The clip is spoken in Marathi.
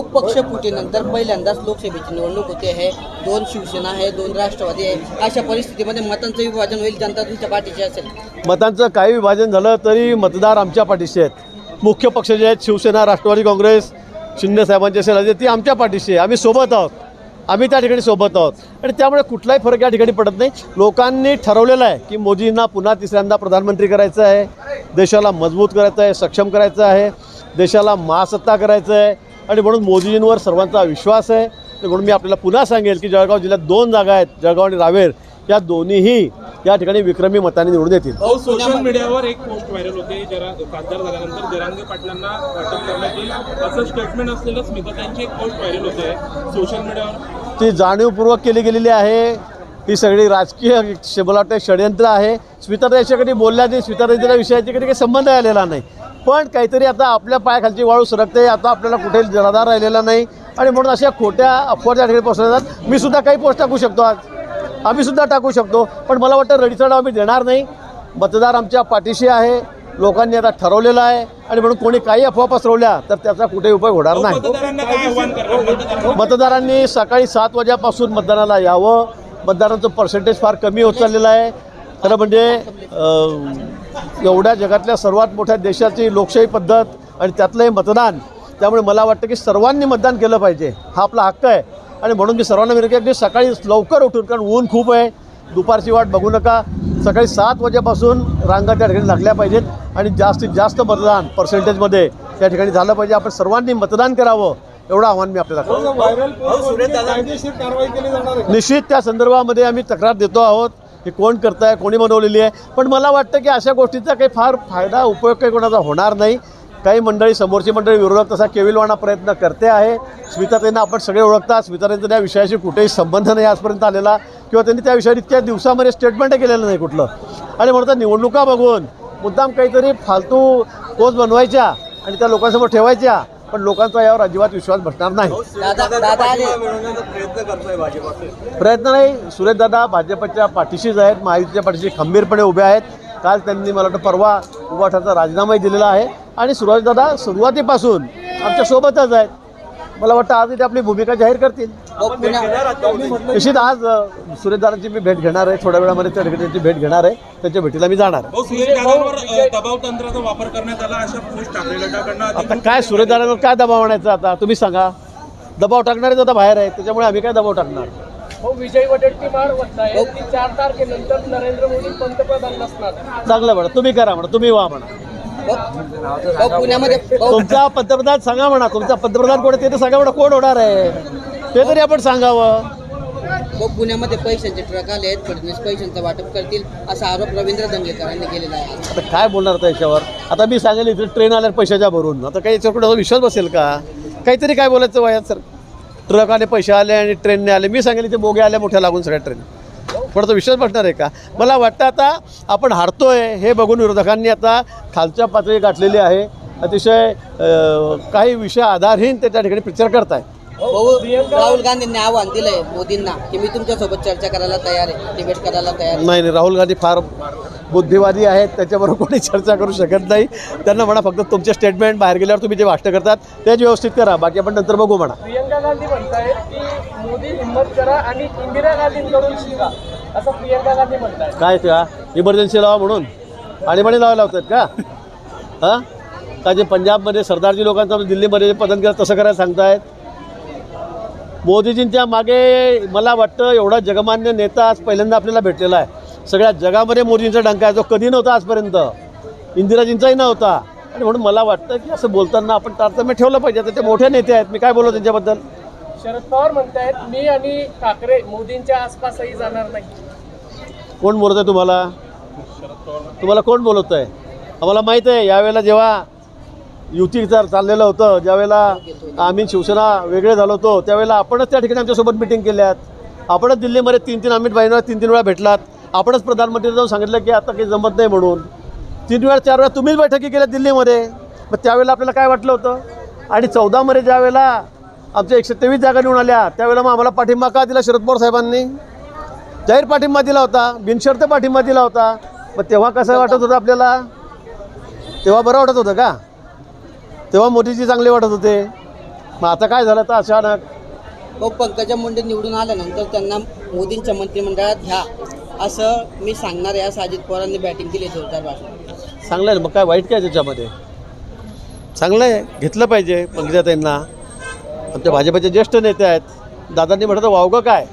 पक्षफुटीनंतर पहिल्यांदाच लोकसभेची निवडणूक होते आहे. दोन शिवसेना आहे दोन राष्ट्रवादी आहे. अशा परिस्थितीमध्ये मतांचं विभाजन होईल जनता तुमच्या पाठीची असेल. मतांचं काही विभाजन झालं तरी मतदार आमच्या पाठीशी आहेत. मुख्य पक्ष जे आहेत शिवसेना राष्ट्रवादी काँग्रेस शिंदे साहेबांचे असेल असे ती आमच्या पाठीशी आहे. आम्ही सोबत आहोत. आम्ही त्या ठिकाणी सोबत आहोत. आणि त्यामुळे कुठलाही फरक या ठिकाणी पडत नाही. लोकांनी ठरवलेलं आहे की मोदींना पुन्हा तिसऱ्यांदा प्रधानमंत्री करायचं आहे. देशाला मजबूत करायचं आहे सक्षम करायचं आहे. देशाला महासत्ता करायचं आहे. आणि म्हणून मोदीजींवर सर्वांचा विश्वास आहे. आणि म्हणून मी आपल्याला पुन्हा सांगेल की जळगाव जिल्ह्यात दोन जागा आहेत जळगाव आणि रावेर. या दोन्हीही या ठिकाणी विक्रमी मताने निवडून येतील सोशल मीडियावर एक पोस्ट व्हायरल होते. जरा खासदार झाल्यानंतर जरांगे पाटलांना अटक करण्यात येईल. असं स्टेटमेंट असलेलं स्मिताताईंची एक पोस्ट व्हायरल होते. सोशल मीडियावर ती जाणीवपूर्वक केली गेलेली आहे. ही सगळी राजकीय मला वाटतं षडयंत्र आहे. स्मिताताई याच्या कधी बोलल्या नाही. स्मिताताईच्या विषयाची कधी काही संबंध आलेला नाही. पण काहीतरी आता आपल्या पायाखालची वाळू सरकते आता आपल्याला कुठे जनाधार राहिलेला नाही. आणि म्हणून अशा खोट्या अफवा त्या ठिकाणी पसरतात मी सुद्धा काही पोस्ट टाकू शकतो आज. आम्ही सुद्धा टाकू शकतो. पण मला वाटतं रडीचा डाव आम्ही देणार नाही. मतदार आमच्या पाठीशी आहे. लोकांनी आता ठरवलेलं आहे. आणि म्हणून कोणी काही अफवा पसरवल्या तर त्याचा कुठेही उपयोग होणार नाही. मतदारांनी सकाळी सात वाजेपासून मतदानाला यावं. मतदारांचं पर्सेंटेज फार कमी होत चाललेलं आहे. खरं म्हणजे एवढ्या जगातल्या सर्वात मोठ्या देशाची लोकशाही पद्धत आणि त्यातलं हे मतदान त्यामुळे मला वाटतं की सर्वांनी मतदान केलं पाहिजे. हा आपला हक्क आहे. आणि म्हणून मी सर्वांना विनंती आहे की सकाळी लवकर उठून कारण ऊन खूप आहे. दुपारची वाट बघू नका. सकाळी सात वाजेपासून रांगा त्या ठिकाणी लागल्या पाहिजेत आणि जास्तीत जास्त मतदान पर्सेंटेजमध्ये त्या ठिकाणी झालं पाहिजे. आपण सर्वांनी मतदान करावं एवढं आव्हान मी आपल्याला जाणार आहे निश्चित त्या संदर्भामध्ये आम्ही तक्रार देतो आहोत. ही कोण करतं आहे कोणी बनवलेली आहे. पण मला वाटतं की अशा गोष्टीचा काही फार फायदा उपयोग काही कोणाचा होणार नाही. काही मंडळी समोरची मंडळी विरोधक तसा केविलवाणा प्रयत्न करते आहे. स्मिताताईंना आपण सगळे ओळखता. स्मिताताईंचा त्या विषयाशी कुठेही संबंध नाही आजपर्यंत आलेला. किंवा त्यांनी त्या विषयावर इतक्या दिवसामध्ये स्टेटमेंट केलेलं नाही कुठलं. आणि म्हणतात निवडणुका बघून मुद्दाम काहीतरी फालतू पोस्ट बनवायच्या आणि त्या लोकांसमोर ठेवायच्या. पण लोकांचा यावर अजिबात विश्वास बसणार नाही. दादा दादा आले. प्रयत्न नाही. सुरेशदादा भाजपच्या पाठीशीच आहेत महायुतीच्या पाठीशी खंबीरपणे उभे आहेत. काल त्यांनी मला वाटतं परवा उभाठाचा राजीनामाही दिलेला आहे. आणि सुरेशदादा सुरुवातीपासून आमच्या सोबतच आहेत. मला वाटतं आज ते आपली भूमिका जाहीर करतील. निश्चित आज अ, सुरेशदादांची मी भेट घेणार आहे. थोड्या वेळामध्ये त्यांची भेट घेणार आहे. त्यांच्या भेटीला मी जाणार. आहे. भाऊ सुरेशदादांवर अ, दबाव तंत्राचा वापर करण्यात आला अशा पोस्ट टाकलेल्या टाकडनं आता काय सुरेशदादांवर काय दबाव आणायचा आता? तुम्ही सांगा. दबाव टाकणारेच आता बाहेर आहेत. त्याच्यामुळे आम्ही काय दबाव टाकणार? हो विजय वडेट्टीवार म्हणताय. की चार तारखेनंतर नरेंद्र मोदी पंतप्रधान नसणार चांगलं म्हणा. तुम्ही करा म्हणा. तुम्ही वा म्हणा. भाऊ, पुण्यामध्ये भाऊ, तुमचा पंतप्रधान सांगा म्हणा तुमचा पंतप्रधान कोण आहे ते तर सांगा म्हणा कोण होणार आहे? ते तरी आपण सांगावं. भाऊ, पुण्यामध्ये पैशांचे ट्रक आले आहेत फडणवीस पैशांचं वाटप करतील असा आरोप रवींद्र दंगेकरांनी केलेला आहे. आता काय बोलणार आता याच्यावर? आता मी सांगेल इथे ट्रेन आल्या पैशाच्या भरून. आता काही याच्यावर कुठं विश्वास बसेल का? काहीतरी काय बोलायचं वयात सर ट्रक आले पैसे आले आणि ट्रेनने आले. मी सांगेल इथे बोगे आल्या मोठ्या लागून सगळ्या ट्रेन थोडासा विश्वास बसणार आहे का? मला वाटतं आता आपण हारतोय हे बघून विरोधकांनी आता खालच्या पातळी गाठलेली आहे. अतिशय काही विषय आधारहीन ते त्या ठिकाणी प्रचार करताय भाऊ राहुल गांधींनी आव्हान दिलंय मोदींना की मी तुमच्यासोबत चर्चा करायला तयार आहे डिबेट करायला तयार आहे. नाही नाही राहुल गांधी फार बुद्धिवादी आहेत त्याच्याबरोबर कोणी चर्चा करू शकत नाही. त्यांना म्हणा फक्त तुमचे स्टेटमेंट बाहेर गेल्यावर तुम्ही जे भाष्य करतात तेच व्यवस्थित करा. बाकी आपण नंतर बघू म्हणा. प्रियंका गांधी म्हणतायत की मोदी हिंमत करा आणि इंदिरा गांधींकडून शिका. असं प्रियंका गांधी म्हणतायत काय त्या इमर्जन्सी लावा म्हणून. आणीबाणी लावायला लावतात का? हां? का जे पंजाबमध्ये सरदारजी लोकांचं दिल्लीमध्ये जे पतन केलं तसं करायला सांगतायत? मोदीजींच्या मागे मला वाटतं एवढा जगमान्य नेता आज पहिल्यांदा आपल्याला भेटलेला आहे. सगळ्या जगामध्ये मोदींचा डंका आहे. जो कधी नव्हता आजपर्यंत. इंदिराजींचाही नव्हता. आणि म्हणून मला वाटतं की असं बोलताना आपण तारतम्य ठेवलं पाहिजे. आता ते मोठे नेते आहेत. मी काय बोललो त्यांच्याबद्दल? शरद पवार म्हणतायत मी आणि ठाकरे मोदींच्या आसपासही जाणार नाही. कोण बोलत आहे तुम्हाला? तुम्हाला कोण बोलत आहे आम्हाला माहीत आहे यावेळेला जेव्हा युती चाललेलं होतं ज्यावेळेला आम्ही शिवसेना वेगळे झालो होतो त्यावेळेला आपणच त्या ठिकाणी आमच्यासोबत मिटिंग केल्यात आपणच दिल्लीमध्ये तीन तीन अमित भाईंना तीन तीन वेळा भेटलात. आपणच प्रधानमंत्री जाऊन सांगितलं की आता काही जमत नाही म्हणून. तीन वेळा चार वेळा तुम्हीच बैठकी केल्या दिल्लीमध्ये. मग त्यावेळेला आपल्याला काय वाटलं होतं? आणि चौदामध्ये ज्यावेळेला आमच्या एकशे तेवीस जागा निवडून आल्या त्यावेळेला मग आम्हाला पाठिंबा का दिला शरद पवार साहेबांनी? जाहीर पाठिंबा दिला होता बिनशर्त पाठिंबा दिला होता. मग तेव्हा कसं वाटत होतं आपल्याला? तेव्हा बरं वाटत होतं का? तेव्हा मोदीजी चांगले वाटत होते. मग आता काय झालं तर अचानक? हो पंकजा मुंडे निवडून आल्यानंतर त्यांना मोदींच्या मंत्रिमंडळात घ्या. असं मी सांगणार आहे. असं अजित पवारांनी बॅटिंग दिली जोरदार भाषण. चांगलं आहे ना मग काय वाईट काय त्याच्यामध्ये? चांगलं आहे. घेतलं पाहिजे पंकजाताईंना. आमच्या भाजपचे ज्येष्ठ नेते आहेत. दादांनी म्हटलं तर वावगं काय?